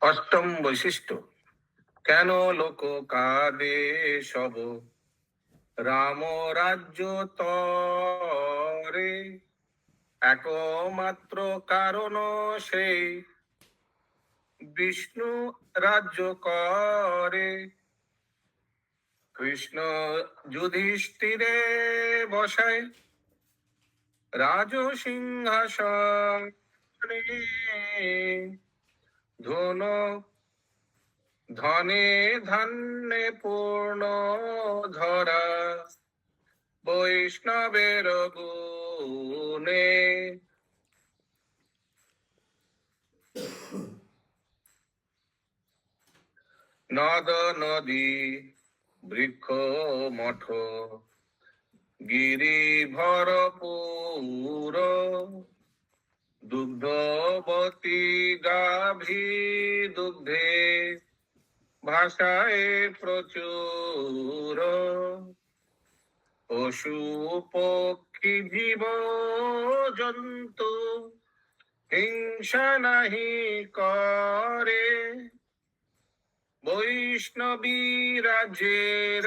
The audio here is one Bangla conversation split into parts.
অষ্টম বৈশিষ্ট্য। কেন লোক কাদে সব? রাম রাজ্য তরে, একমাত্র কারণ সেই। বিষ্ণু রাজ্য করে, কৃষ্ণ যুধিষ্ঠিরে বসায়। রাজ সিংহাসনে ধন ধনে ধান্যে পূর্ণ ধরা বৈষ্ণবের গুণে। নদ নদী বৃক্ষ মঠ গিরি ভরপুর দুগ্ধবতী গাভী দুগ্ধে ভাষায় প্রচুর। পশু পক্ষী জীব জন্তু হিংসা নাহি করে। বৈষ্ণবী রাজ্যের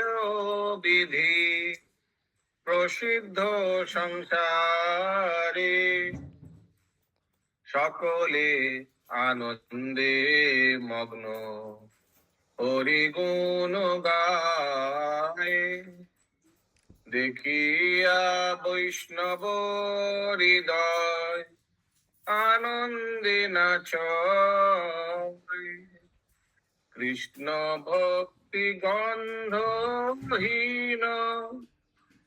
বিধি প্রসিদ্ধ সংসারে। সকলে আনন্দে মগ্ন। হরি গুণ গায়। দেখিয়া বৈষ্ণব হৃদয় আনন্দে নাচ কৃষ্ণ ভক্তি গন্ধহীন,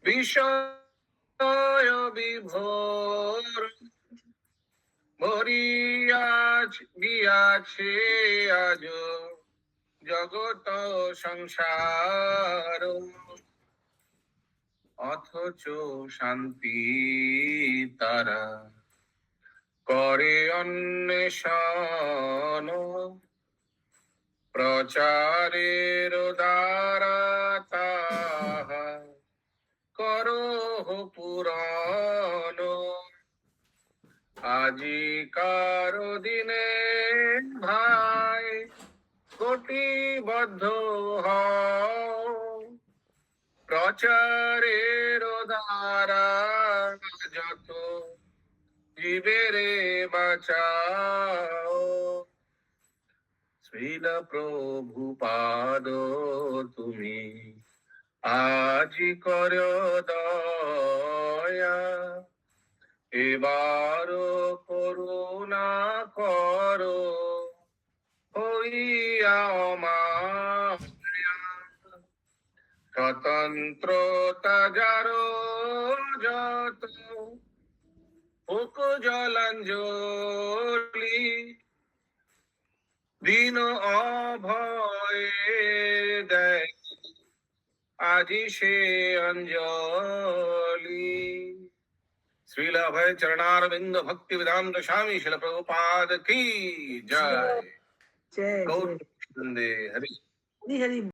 বিষয় বিভোর মরিয়াজ গিয়াছে আজ জগত সংসার। অথচ শান্তি তারা করে অন্বেষণ। প্রচারের দ্বারা তাহা করো পুরাণ আজিকার দিনে ভাই কোটিবদ্ধ প্রচারের দ্বারা যত জীবেরে বাঁচাও। শ্রীল প্রভুপাদ তুমি আজি কর দয়া। এবার করুণা করো হইয়া মায়া স্বতন্ত্রতা যত জলাঞ্জলি। দিন অভয়ে দেয় আজি সে অঞ্জলি। శ్రీలాభయ చరణారవింద భక్తి విధాంత స్వామి శిల ప్రభుపాద కీ జయ హరి హరి.